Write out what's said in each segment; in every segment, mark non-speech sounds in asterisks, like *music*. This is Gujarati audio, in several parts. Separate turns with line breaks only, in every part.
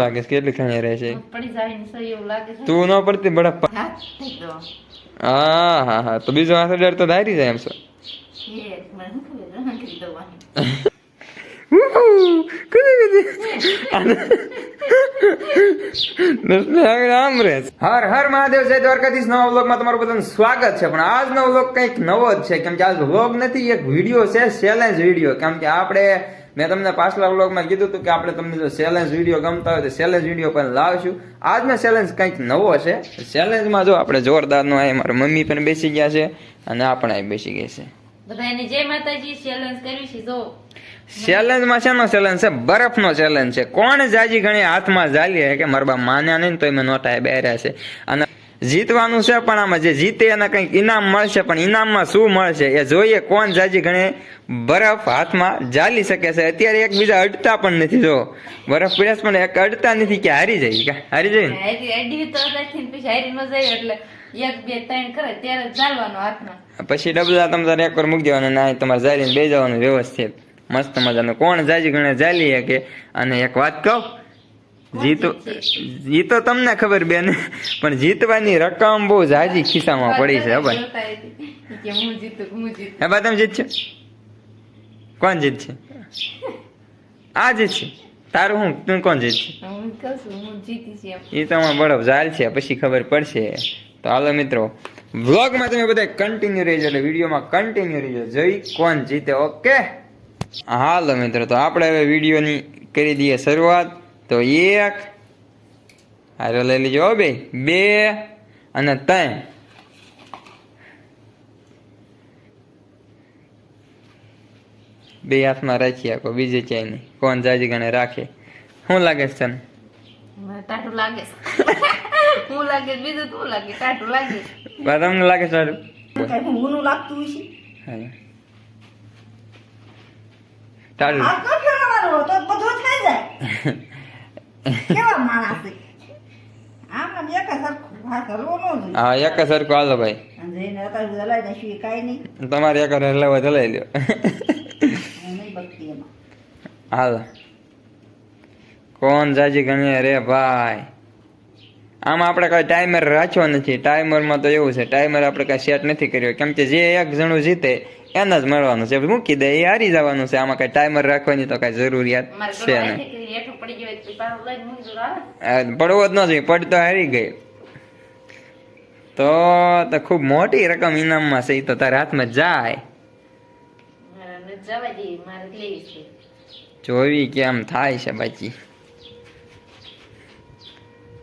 લાગે છે? કેટલી ખાણી રહે છે?
પડી જાય ને સહી એવું લાગે છે.
તું ન પડતી બડા
હાથ થઈ ગયો.
હા હા હા. તો બીજો હાથ ડર તો ધારી જાય એમ છે. હર હર મહાદેવ જય દ્વારકાધીશ. નવા વ્લોગમાં તમારું બધાનું સ્વાગત છે. પણ આજનો વ્લોગ કંઈક નવો જ છે. કેમ કે આજ વ્લોગ નથી એક વીડિયો છે ચેલેન્જ વીડિયો. કેમ કે આપણે મેં તમને પાછલા વ્લોગમાં કીધું હતું કે આપણે તમને જો ચેલેન્જ વીડિયો ગમતા હોય તો ચેલેન્જ વીડિયો પણ લાવશું. આજનો ચેલેન્જ કંઈક નવો છે. ચેલેન્જમાં જો આપણે જોરદારનો આ મારા મમ્મી પણ બેસી ગયા છે અને આપણે અહીં બેસી ગઈ છે.
બધાને જય માતાજી ચેલેન્જ કર્યું છે જો.
ચેલેન્જમાં શેનો ચેલેન્જ છે? બરફનો ચેલેન્જ છે. કોણ જાજી ઘણી હાથમાં જાલી કે મારા બા માન્યા નહીં તો એમાં નોટા બેર્યા છે. અને જીતવાનું છે પણ આમાં જે જીતે એને કંઈક ઇનામ મળશે પણ ઇનામમાં શું મળશે એ જોઈએ કોણ જાજી ગણે બરફ હાથમાં જાલી શકે છે. અત્યારે એકબીજા અડતા પણ નથી જો. બરફ પીડ્યા પણ એક અડતા નથી કે હારી જાય કે? હારી જાય
પછી એક
ડબલા તમારે એક વાર મૂકી દેવાના ના તમારે જાલીને બે જવાનું વ્યવસ્થિત. મસ્ત મજાનું. કોણ જાજી ઘણે જાલી શકે અને એક વાત કહું જીતો જીતો તમને ખબર બેન પણ જીતવાની રકમ બહુ જાજી ખિસ્સામાં પડી છે ભાઈ.
હું
બા તમે જીતશો? કોણ જીતશે? આ જીતશે? તારું હું? તું કોણ જીતશે? એ તો આમાં બરફ ઝાલ છે પછી ખબર પડશે. તો હાલો મિત્રો વ્લોગમાં તમે બધા કન્ટિન્યુ રહેજો એટલે વિડીયોમાં કન્ટિન્યુ રહેજો. જોઈ કોણ જીતે? ઓકે? હાલો મિત્રો તો આપણે હવે વિડીયોની કરી દઈએ શરૂઆત. તો એક હારો લઈ લેજો બે બે અને ત્રણ. બે હાથમાં રાખી આપો બીજે ક્યાંય નહીં. કોણ જાજી ગણે રાખે. શું લાગે છે તને?
મને લાગે છે. હું લાગે બીજું તું લાગે? ટાઢું લાગે
તમને લાગે સારું
કઈ લાગતું હશે
હા. તારું
આ તો ફેરવવાનો તો બધું થઈ જાય. *laughs* કેવા માણસ આમ એક સરખું ન
હા એક સરખું હાલો ભાઈ.
જઈને અત્યારે હલાઈ નાખ્યું એ કાંઈ નહીં.
તમારે એક વાર હલાવા લ્યો.
નહીં બગતી એમાં.
હાલો. કોણ જાજી ગણીએ રે ભાઈ? આમાં આપણે કઈ ટાઈમર રાખ્યો નથી. ટાઈમરમાં તો એવું છે. ટાઈમર આપણે કઈ સેટ નથી કર્યો. કેમ કે જે એક જણું જીતે એને જ મળવાનું છે મૂકી દે એ હારી જવાનું છે આમાં કઈ ટાઈમર રાખવાની તો કઈ જરૂરિયાત છે નહીં પડવો જ ન જોઈએ પડતો હારી ગઈ તો તો ખૂબ મોટી રકમ ઇનામમાં છે એ તો તારા હાથમાં જાય
જોવી
કેમ થાય છે બાકી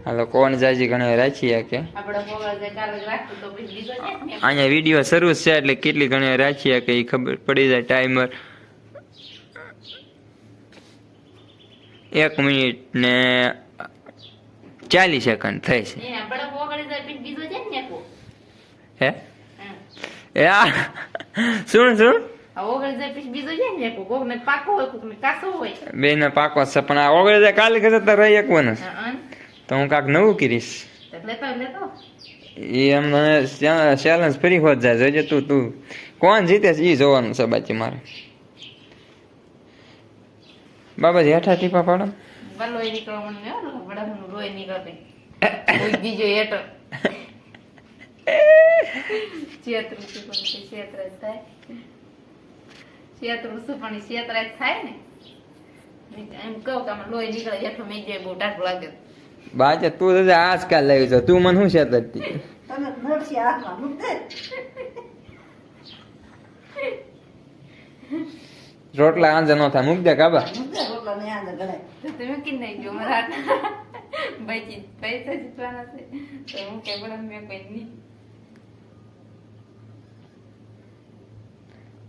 હાલો કોણ જાજી ગણે રાખીએ કે. અહીંયા વીડિયો શરૂ છે એટલે કેટલી ગણે રાખીએ કે એ ખબર પડી જાય ટાઈમર એક મિનિટ ને ચાલીસ સેકન્ડ થઈ છે. હે શું શું
આ ઓગળી જાય પછી બીજો છે ને નેકો. કોકને પાકો
છે પણ આ ઓગળી જાય કાલે તો રહી એકવાનું છે. તો હું કાંક નવું કરીશ એ એમને ચેલેન્જ ફરી હોત જાય જોજે તું તું કોણ જીતે છે એ જોવાનું છે બાકી મારે બાબાજી હેઠા ટીપા પાડો
બીજો હેઠો પણ તે થાય છેતરું છું પણ ઈ છેતર થાય ને એમ કહું કે આમાં લોહી નીકળે હેઠો મેં જાય બહુ ટાઢું લાગે
બાજે તું તો આજકાલ લાવી છો તું મને શું છે તરતી રોટલા આંજે નો થાય. મૂક દે કાબા.
મૂક દે રોટલા ને અંદર ગળાય
તો તમે કી નહીં જો મારા હાથ પૈસા જીતવાના છે. તો હું કે બળફ મેં કોઈ નહીં.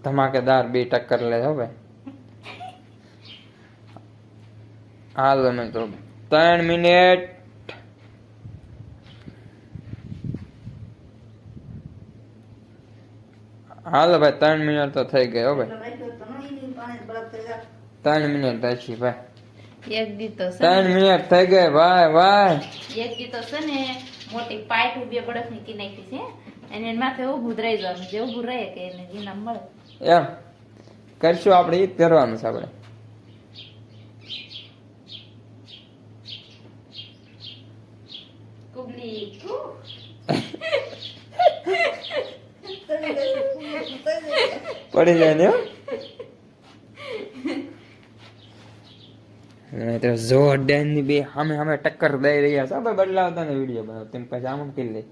ધમાકેદાર બે ટક્કર લે હવે હાલ હાલો મેં તો ત્રણ મિનિટ. હાલો ભાઈ ત્રણ મિનિટ તો થઈ ગઈ હો ભાઈ.
જાય
ત્રણ મિનિટ પછી ભાઈ.
એક
ત્રણ મિનિટ થઈ ગઈ ભાઈ ભાઈ.
એક ગીતો તો છે ને મોટી પાઇપ ઊભી બળફની કિનાઈ છે. અને એની માથે ઊભું જ રહી જવાનું જે ઊભું રહે કે એને જીના મળે.
એમ. કરશું આપણે એ જ કરવાનું છે આપણે
પબ્લિક ઉહ.
તળી જશે, તળી જશે.
પડી જાય ને તો જોરદારની બે સામે સામે ટક્કર દઈ રહ્યા છે ભાઈ બદલાવતા ને વીડિયો બનાવ તેમ પછી આમ કરી લે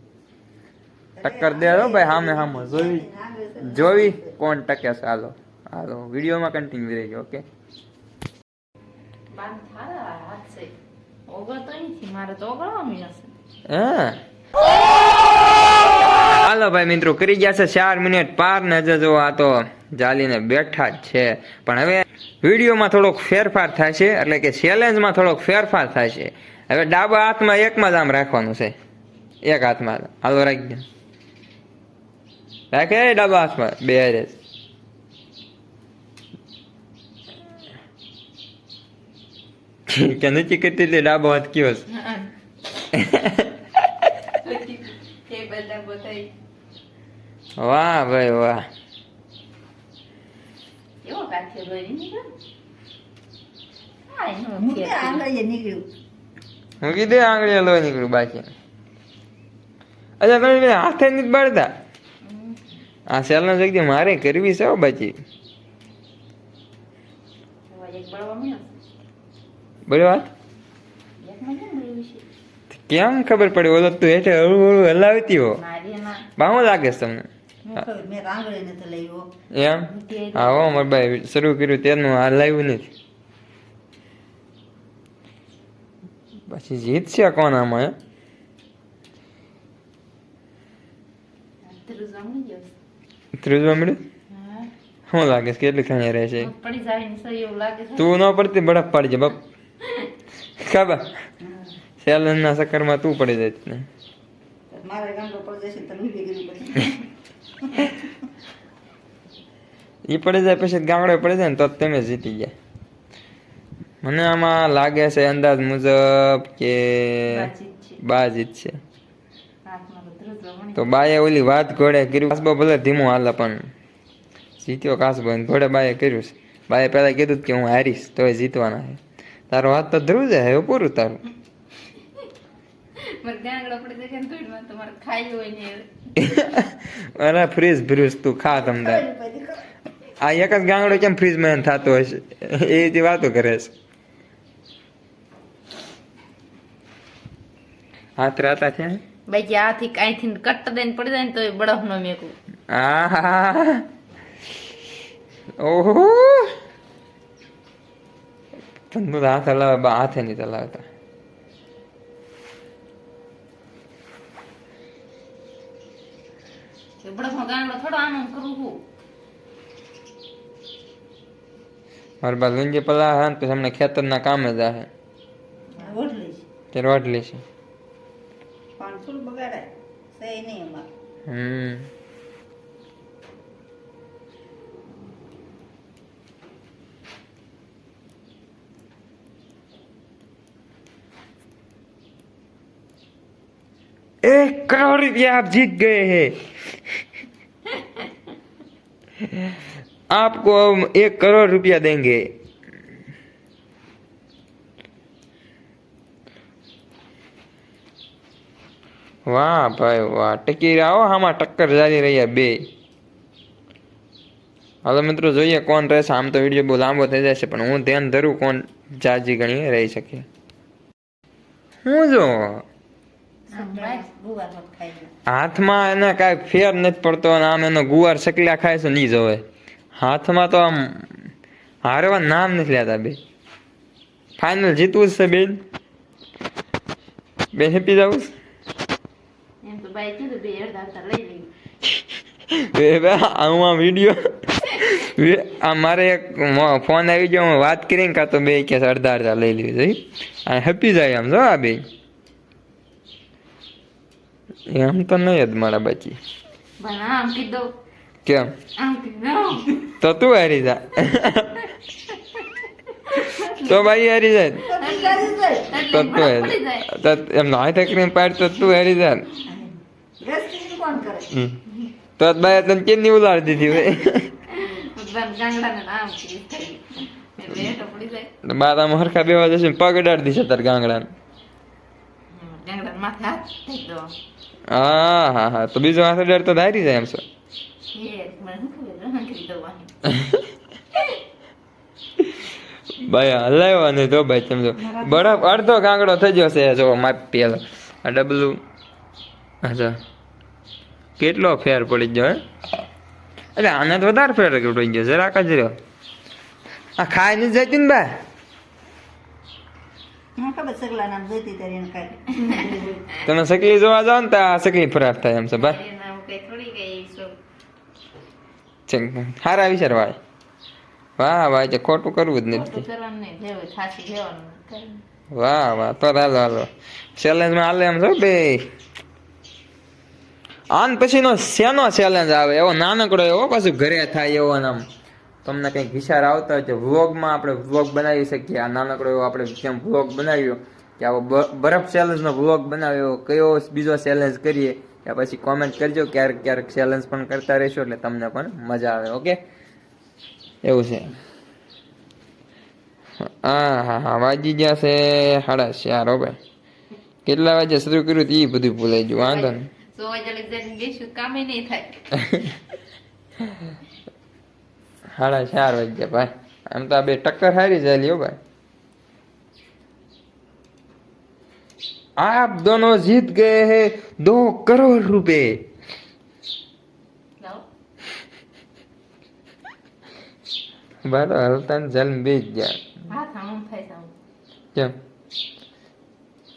ટક્કર દે હો ભાઈ સામે સામે જોવી જોવી કોણ ટકે છે હાલો હાલો વિડીયોમાં કન્ટિન્યુ રહેજો ઓકે
બાંધ થારા હાથ છે ઓગળતો નથી મારે તો ઓગળવા છે
હાલો ભાઈ મિત્રો, કરી ગયા ચાર મિનિટ પાર નજર જો આ તો જાલીને બેઠા જ છે. પણ હવે વિડીયોમાં થોડોક ફેરફાર થશે, એટલે કે ચેલેન્જમાં થોડોક ફેરફાર થશે. હવે ડાબા હાથમાં એકમાં જ આમ રાખવાનું છે. એક હાથમાં હાલો, રાખી દે. રાખે ડાબા હાથમાં. બે રે. કે નથી કરતી ડાબો હાથ કયો છે? વાહ ભાઈ વાહ.
હા
કીધું આંગળી લો નીકળ્યું. બાકી. અચ્છા તમે હાથે નથી બાળતા. આ સેલના જગ્યાએ મારે કરવી છે બાકી.
હવે એક બળવા મીનો છે.
બરાબર
એકમાં કેમ છે
ખબર પડે? ઓલો તું હેઠે હળવું હળવું હલાવતી હો.
મારી
લાગે છે તમને? એમ? હા હો મારા ભાઈ શરૂ કર્યું તેનું આ લાવ્યું નથી. પછી જીતશે કોણ આમાં હે?
ધ્રુવ જમણી ગયો છે.
ત્રીજું મળ્યું શું લાગે છે? કેટલી ખાણી
પડી જાય લાગે છે.
તું ન પડતી બરફ પાડજે બાપ. ખબર *laughs* સેલન ના ચક્કરમાં તું પડી જાય તને
મારે ગાંડો પડી જશે તો ઊભી કરવી પડશે
એ પડી જાય પછી ગામડે પડી જાય ને તો તમે જીતી ગયા મને આમાં લાગે છે અંદાજ મુજબ કે બા જીતશે
તો
બાએ ઓલી વાત ઘોડે કર્યું કાસબો ભલે ધીમું હાલે પણ જીત્યો કાસબો ઘોડે બાએ કર્યું છે બાએ પહેલાં કીધું કે હું હારીશ તોય જીતવાના છે તારો હાથ તો ધ્રુવ જાય પૂરું તારું
મારે ગાંગડો પડી જાય ને ધૂળમાં તમારે ખાઈ હોય ને
અરે ફ્રીજ ફ્રીજ તું ખા
તમને
આ એક જ ગાંગડો કેમ ફ્રીજમાં થતો હશે? એ જે વાતો કરે છે. હાથ રાતા છે
બાકી આથી કાંઈથી કટ દઈને પડી જાય ને તો બળફ નો મેકું.
આહા ઓહો. પણ તું હાથ હલાવે બા હાથે નહીં હલાવતા
બળફ નો ગાંગડો થોડો આમ આમ કરું છું
મારી બા લુંજી પલા હા ને પછી હમણાં ખેતરના કામે જાહે
ઓઢલી છે.
તે રોટલી છે
પણ થોડું બગાડાય સે નહીં એમાં
હમ एक करोड़ रुपया आप जीत गए हैं आपको हम एक करोड़ रुपया देंगे વાહ ભાઈ વાહ ટકી આવો આમાં ટક્કર જારી રહ્યા બે હાલો મિત્રો જોઈએ કોણ રહેશે આમ તો વિડીયો બહુ લાંબો થઈ જશે પણ હું ધ્યાન ધરું કોણ જાજી ગણી રહી શકે હું જો
ગુવાર મત ખાઈ લે.
હાથમાં એને કાંઈ ફેર નથી પડતો અને આમ એનો ગુવાર સકલ્યા ખાય છે નહીં જવે. હાથમાં તો આમ હારવા નામ નથી લેતા બે. ફાઇનલ જીતવું છે બેન. બેન હેપી જવું વીડિયો. મારે એક ફોન આવી ગયો હું વાત કરીને કાં તો બે કે અડધા અડધા લઈ લીધી હેપી જાય આમ જો આ બે એમ તો નહીં જ મારા બાકી. કેમ? તો તું હારી જા. તો ભાઈ હારી જાય
તો તું જાય.
હારી
જાય.
એમ હાથે કરીને પાડ તો તું હારી જા
રેસ્ટિંગ કોણ કરે?
હમ. તો બાય તને કેમની ઉલાડ દીધી
ભાઈ જાય.
બારામાં હરખા બેવા જશે ને પગ અડાડી દીશે તાર ગાંગડાને.
ગાંગડા માથે હાથ થઈ દો
હા હા હા. તો બીજો હાથ ડર તો ધારી જાય એમ
ખબર? *laughs*
ભાઈ હલાવ્યા નહીં તો ભાઈ તમે બરફ અડધો કાંકડો થઈ ગયો છે જો માપ પેલો. આ ડબલું. અચ્છા કેટલો ફેર પડી ગયો હે? એટલે આને તો વધારે ફેર પડી ગયો જરાક જ રહ્યો. આ ખાઈ નથી જતી ને ભાઈ?
નામ
તમે સકલી જોવા જાવ ને તો આ સકલી ફરાર થાય એમ છે ભાઈ. સારા વિચાર ભાઈ વાહ ભાઈ જે ખોટું કરવું જ નથી. વાહ વાહ તો હાલો હાલો. ચેલેન્જમાં હાલે એમ છો બે. આન પછીનો શેનો ચેલેન્જ આવે? એવો નાનકડો એવો પાછું ઘરે થાય એવો ને આમ. તમને કંઈક વિચાર આવતા હોય તો વ્લોગમાં આપણે વ્લોગ બનાવી શકીએ. આ નાનકડો એવો આપણે જેમ વ્લોગ બનાવ્યો કે આવો બરફ ચેલેન્જનો વ્લોગ બનાવ્યો કયો બીજો ચેલેન્જ કરીએ કે પછી કોમેન્ટ કરજો ક્યારેક ક્યારેક ચેલેન્જ પણ કરતા રહેશો એટલે તમને પણ મજા આવે ઓકે એવું છે. હા હા હા વાગી ગયા છે સાડા ચાર હો ભાઈ. કેટલા વાગે શરૂ કર્યું એ બધું ભૂલાઈ ગયું વાંધો નહીં.
સો વાગે કામે નહીં થાય. *laughs*
સાડા ચાર વાગ્યા ભાઈ. આમ તો બે ટક્કર હારી જાય ભાઈ. આપ દોનો જીત ગયે હે દો
કરોડ
રૂપે. બરાબર તન જલમ બી ગયા. કેમ?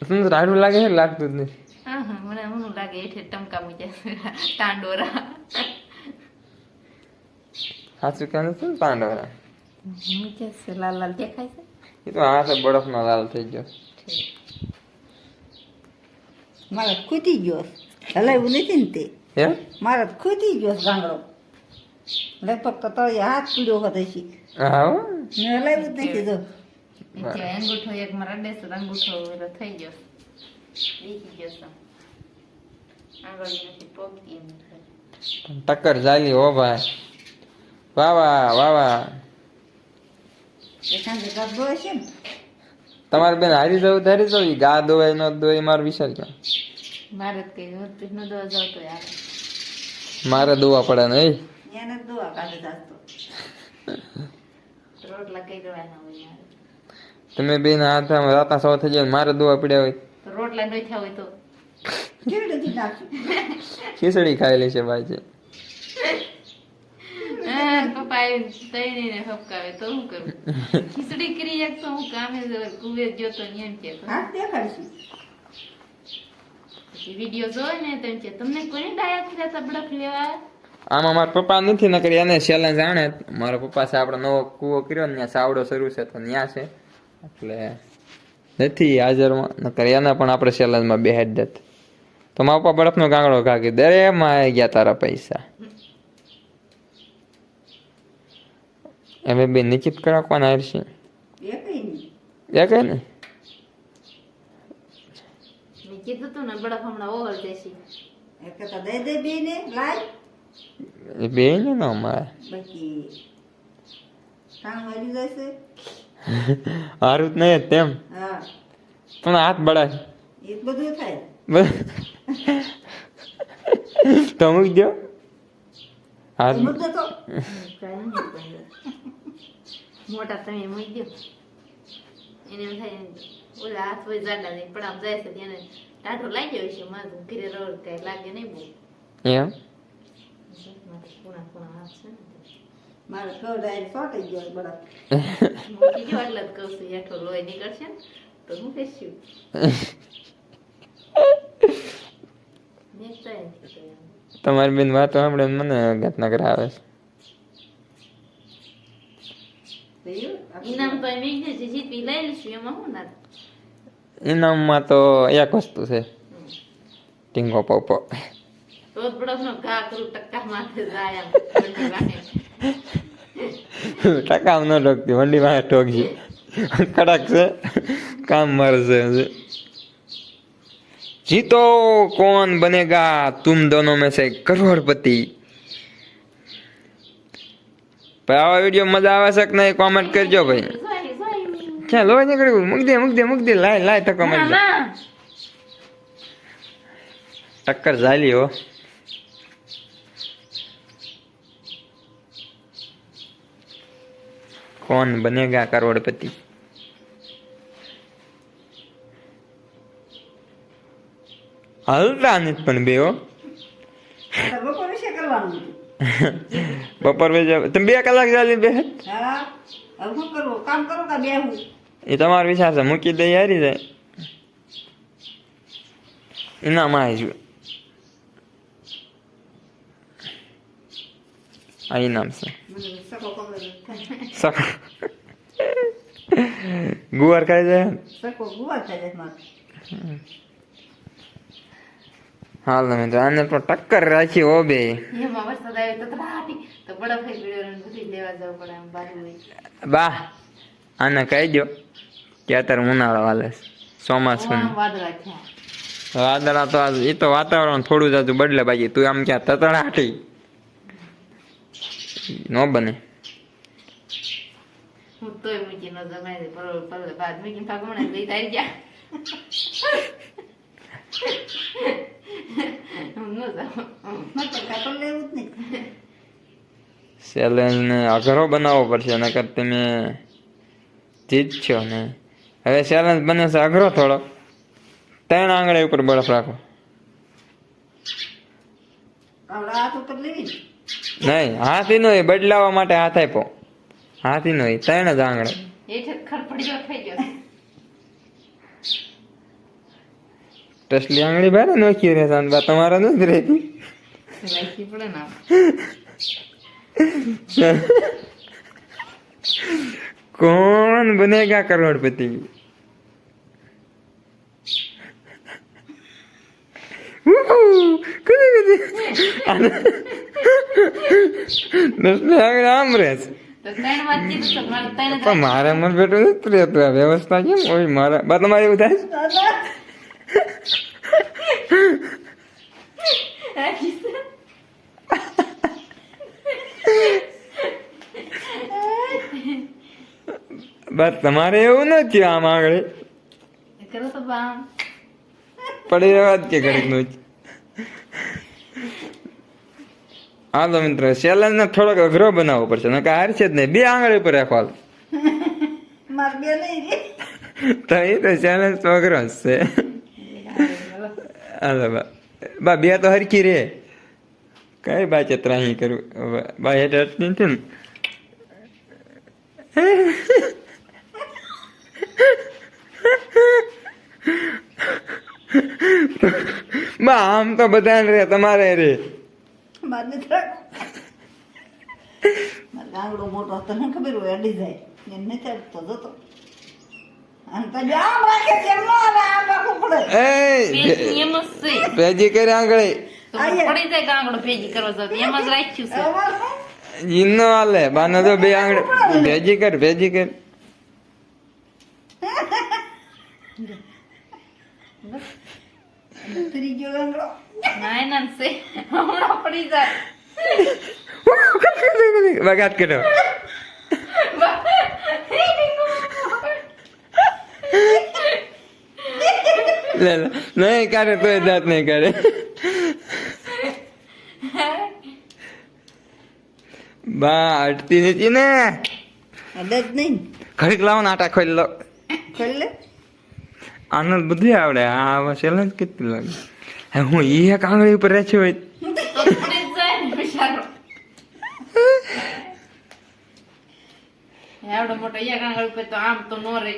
તને રાડું લાગે લાગતું જ નહીં
હા લાગે એટલે ટમકા મૂક્યા ટાંડોરા
સાચું કહે છે ને પાંડવરા
મૂક્યા છે લાલ લાલ દેખાય છે?
એ તો હાથે બરફનો લાલ થઈ ગયો.
મારે ખૂટી ગયો હલાવ્યું નથી ને તે.
હે?
મારે ખૂટી ગયો ગાંગડો. લગભગ તો તળિયે હાથ પીડ્યો હતો છે
હા.
હલાવ્યું જ નથી
તો. અંગૂઠો એક માં રડે છે અંગૂઠો થઈ ગયો દેખી ગયો છે. આંગળી નથી પોગતી એમ.
ટક્કર ચાલી હો ભાઈ. વાહ વાહ તમારે બેન હારી જવું તો હારી જવું ગા દોવાય ન દોવાય મારો વિચાર કે
મારે કે નો દવા જાવ તો યાર.
મારે દોવા પડે ને એ?
એને દોવા કાઢે જાતો
રોટલા કઈ દેવાના હોય
તમે બેન હાથ આમ રાતા સો થઈ જાય મારે દોવા પડ્યા હોય.
રોટલા નહીં થયા હોય તો.
ખીચડી ખાયેલી છે ભાઈ છે.
પપ્પા આવીને તળીને હપકાવે તો હું કરું? ખીચડી કરી એક તો હું કામે કુવે ગયો તો એમ કે પછી વીડિયો જોવે ને તો કે તમને કોને ડાયા કર્યા તા લેવા
આમાં મારા પપ્પા નથી નકરી એને છેલ્લા જાણે. મારા પપ્પા છે આપણે નવો કૂવો કર્યો ને ત્યાં સાવડો શરૂ છે તો ત્યાં છે. એટલે નથી હાજરમાં નકર એને પણ આપણે ચેલેન્જમાં બેહાડી દેત. તો મારા પપ્પા બરફનો ગાંગડો કાકી દરે માં આવી ગયા તારા પૈસા. હવે બે નિશ્ચિત રાખવાના કોણ હારશે
એ કઈ નહીં
એ કઈ ને
કીધું તું ને બળફ હમણાં ઓવર જશે
એ કરતા દઈ દે બે ને લાય
એ બે ને નો મારે
બાકી કામ વાળી જશે
હારું જ નહીં તેમ
હા
પણ હાથ બળાય
એ બધું થાય
બસ. તો મૂકી દો હાથ
મુદ્દો તો
કાંઈ નહીં પણ. મોટા તમે મૂકી દો એને એમ થાય ઓલા હાથ હોય જાડા નહીં પણ આમ જાય છે ત્યાં ટાઢો લાગ્યો છે મારું ઘરે રોડ કઈ લાગે નહીં બહુ.
એમ?
ખૂણા ખૂણા હાથ છે ને
મારે કવડાય ગયો બરાબર
મૂકી ગયો એટલે જ કહું છું હેઠો લોહી નીકળશે ને તો હું કહીશું. *laughs*
તમારી બેન વાતો સાંભળે મને ઘટના આવે છે
થયું? આપણે
ઇનામ તો
ઇનામમાં તો એક વસ્તુ છે ટીંગો પોપો. ટકા ન ઢોકતી વંડી માં ઢોકજી. કડક છે કામ મરશે જીતો કોણ બનેગા? તુમ દોનો મેં સે કરોડપતિ. ભાઈ આવા વીડિયો મજા આવે છે કે નહીં કોમેન્ટ કરજો ભાઈ
ચાલો.
ક્યાં લોહી નીકળ્યું મૂક દે મૂક દે મૂક દે લાય લાય તો દે. ટક્કર ઝાલી હો કોણ બનેગા કરોડપતિ હાલતા નથી પણ બે હો
તો બપોરે શું કરવાનું? *laughs*
બપોર બે તમે બે કલાક ચાલી બે
હા? હવે શું કામ કરું કે બેહું
એ તમારો વિચાર છે મૂકી દઈ હારી જાય. એનામાં આવી આ ઇનામ છે.
સકો
ગુવાર ખાઈ જાય?
સકો ગુવા થાય છે મારે.
હાલ મેં તો આને પણ ટક્કર રાખી હો બે.
એમાં વરસાદ આવ્યો તો ત્રાટી તો બરફ થઈ ગયો અને બધું લેવા જવું પડે આમ બાજુ
બા આને કહી દો કે અત્યારે ઉનાળો હાલે ચોમાસું
વાદળા
તો એ તો વાતાવરણ થોડું જાજુ બદલે બાકી તું આમ ક્યાં તતડાટી. ન બને.
હું તોય મૂકી ન જમાય પર પરોળ બાદ મૂકીને ભાગમણે લઈ તારી જા હું ન જાઉં
મારે તો કાપડ લેવું જ નહીં.
ચેલેન્જ ને અઘરો બનાવવો પડશે નકર તમે જીતશો ને. હવે ચેલેન્જ બને છે અઘરો થોડો. ત્રણ આંગળી ઉપર બરફ રાખો. નહીં હાથી નો બદલાવા માટે હાથ આપ્યો. હાથી નો ત્રણ જ આંગળે
હેઠે ખડપડીયો થઈ ગયો
ટસલી આંગળી ભારે નોખી રહે શાંતબા તમારા નથી રહેતી.
ને.
કોણ બનેગા કરોડપતિ? આમ રહે છે. પણ મારે મન બેઠું નથી રહેતું વ્યવસ્થા કેમ હોય? મારા બા તમારે એવું થાય
દાદા
બસ તમારે એવું નથી આમ આગળ.
કરો તો બામ
પડી રહેવા જ કે ઘડીકનું હાલો મિત્ર ચેલેન્જ ને થોડોક અઘરો બનાવવો પડશે નકા હાર છે જ નહીં. બે આંગળી ઉપર રાખવા
મારે બે નહીં
તો એ તો ચેલેન્જ તો અઘરો જ છે. હાલો બા બા, બે તો હરખી રે. કઈ બા ચતરાહી કરું? બા હેઠ અટકી નથી ને. બા, આમ તો બધાને રે, તમારે રે.
ગાંગડો મોટો હતો ને, ખબર હોય, અડી જાય. એમ નથી અડતો જોતો
ભેજી કરી આંગળી.
પડી જાય કાંગડો પેજી કરવા જાવ એમ જ રાખ્યું છે.
એમાં
હાલે બાને તો બે આંગળી ભેજી કર ભેજી કર.
ત્રીજો ગાંગડો
ના એના છે. હમણાં પડી જાય.
બગાત કર્યો. લે લે. નહીં કાઢે તો દાંત નહીં કાઢે બા અટતી નથી ને.
અડે નહીં.
ઘડીક લાવો ને આટા ખોલી લો.
ખોલી લે.
આનંદ બધું આવડે. આ ચેલેન્જ કેટલી લાગે? હે હું ઈ એક આંગળી ઉપર રહે હોય.
ને બિચારો એવડો મોટો એક આંગળ ઉપર તો આમ તો નો રે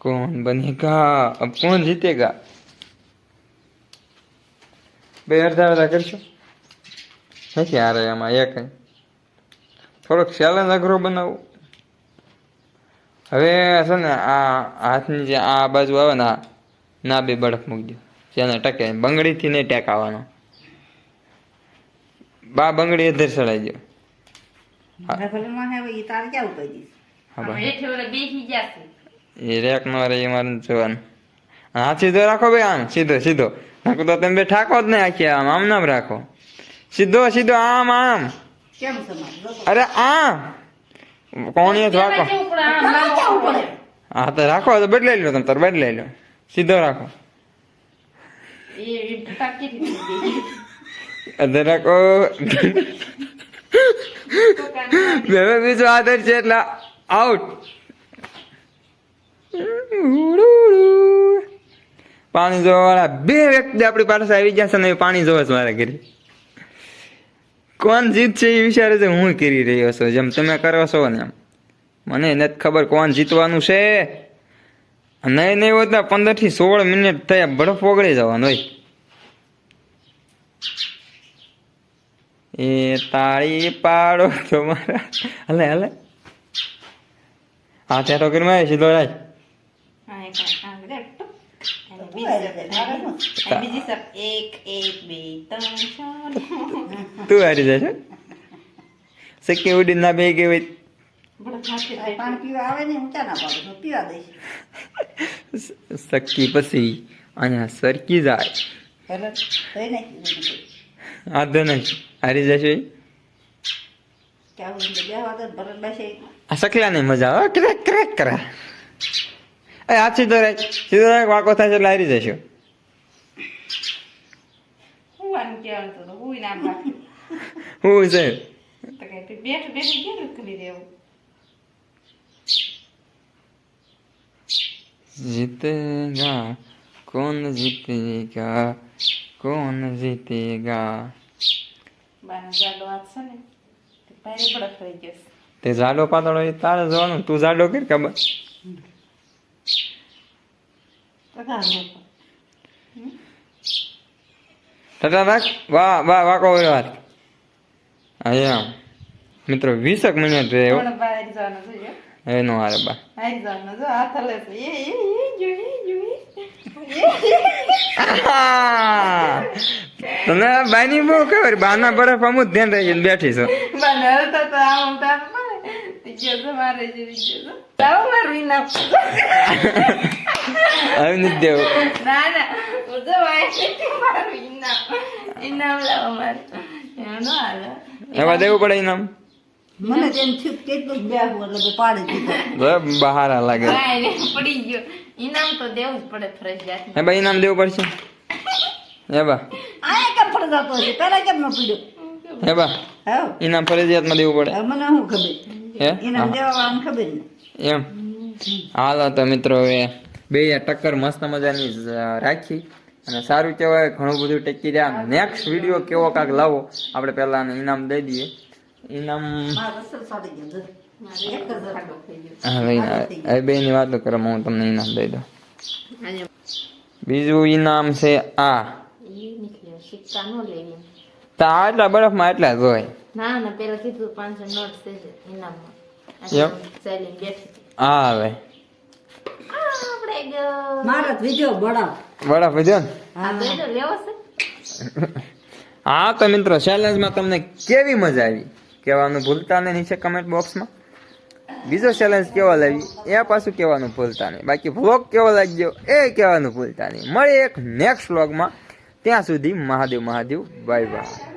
कौन बनेगा अब कौन जीतेगा બે અડધા અડધા કરશો નથી આ રહે એમાં એક થોડોક ચેલેન્જ અઘરો બનાવું હવે છે ને આ હાથની જે આ બાજુ આવે ને આ ના બે બરફ મૂકી દો જેને ટકે બંગડીથી નહીં ટેકાવાનો બા બંગડી અધર ચડાઈ દો
મારે ભલે માં હે એ
રેક નો રે એ મારે જોવાનું. હા સીધો રાખો ભાઈ આમ સીધો સીધો. નાખો તો તમે બે ઠાકો જ નહીં આખી આમ આમ નામ રાખો. સીધો સીધો આમ આમ.
કેમ સમાજ લોકો
અરે આમ. કોણીએ જ રાખો. હા તો રાખો તો બદલાઈ લો તમે તાર બદલાઈ લો. સીધો રાખો. રાખો. બે બીજો આદર છે એટલે આઉટ પાણી જોવા વાળા બે વ્યક્તિ આપણી પાસે આવી જશે ને એ પાણી જોવે છે મારા ઘરે. કોણ જીતશે એ વિચારે છે, હું કરી રહ્યો છું, જેમ તમે કરો છો ને એમ. મને નથી ખબર કોણ જીતવાનું છે. નહીં નહીં હોત ને પંદરથી સોળ મિનિટ થયા બરફ ઓગળી જવાનું હોય. એ તાળી પાડો તમારા. હલે હલે. હા ત્યાં તો કરી સીધો રાખ
હા એક આ રે અને
તું
હારી જશે સક્કી ઉડી ના બે કે હોય
બડો ખાતે
આ પાણી પીવા આવે ને ઊંચા ના પાડે તો પીવા દઈશ.
સક્કી પછી અહીંયા સરકી જાય. આધો નહીં. હારી જશે સકલા નહીં મજા આવે ક્રેક ક્રેક કરે. એ હાથ સીધો રાખ સીધો રાખ વાંકો થશે એટલે હારી જશો
હું સાહેબ જીતેગા કોણ જીતેગા
કોણ જીતેગા?
તે જાડો
પાતળો તારે જવાનું તું જાડો કે ખબર. ટટા વાહ વાહ વાકો ઓલો વાત. અહીંયા મિત્રો વીસક મિનિટ રહે. હવે નો હારે બા. તને બાની બહુ ખબર બાના બરફ અમુક ધ્યાન રાખીને બેઠી છો.
છે મારે જેવી ગયો લાવો મારું ઇનામ.
હવે નથી દેવું
ના ના હું તો મારું ઇનામ ઇનામ લાવો મારે એનો હાલે.
એવા દેવું પડે ઇનામ
મને તેમ થયું કે કેટલું જ બેહવું એટલે મેં પાડી દીધું
બહાર લાગે
પડી ગયો ઇનામ તો દેવું જ પડે ફરજિયાત
હે બા ઇનામ દેવું પડશે હે બા
આ કેમ ફરજાતો છે પેલા કેમ ન પીડ્યો
હે બા
હે
ઇનામ ફરજિયાતમાં દેવું પડે
મને શું ખબર
એમ? હાલો તો મિત્રો હવે બે ટક્કર મસ્ત મજાની જ રાખી. અને સારું કહેવાય ઘણું બધું ટેકી રહ્યા. નેક્સ્ટ વીડિયો કેવો કાંક લાવો આપણે પહેલા ઇનામ દઈ દઈએ. ઇનામ હવે બે ની વાતો કરો હું તમને ઇનામ દઈ દઉં. બીજું ઇનામ છે આ. તા આટલા બરફમાં એટલા જ હોય.
ના ના પેલા કીધું પાંચસો નોટ છે ઇનામમાં.
આ હવે
મારા વીડિયો
એનો લેવો છે
હા તો મિત્રો ચેલેન્જમાં તમને કેવી મજા આવી કહેવાનું ભૂલતા નહીં નીચે કમેન્ટ બોક્સમાં બીજો ચેલેન્જ કેવો લાવી એ પાછું કહેવાનું ભૂલતા નહીં બાકી વ્લોગ કેવો લાગ્યો એ કહેવાનું ભૂલતા નહીં મળીએ એક નેક્સ્ટ વ્લોગમાં ત્યાં સુધી મહાદેવ મહાદેવ બાય બાય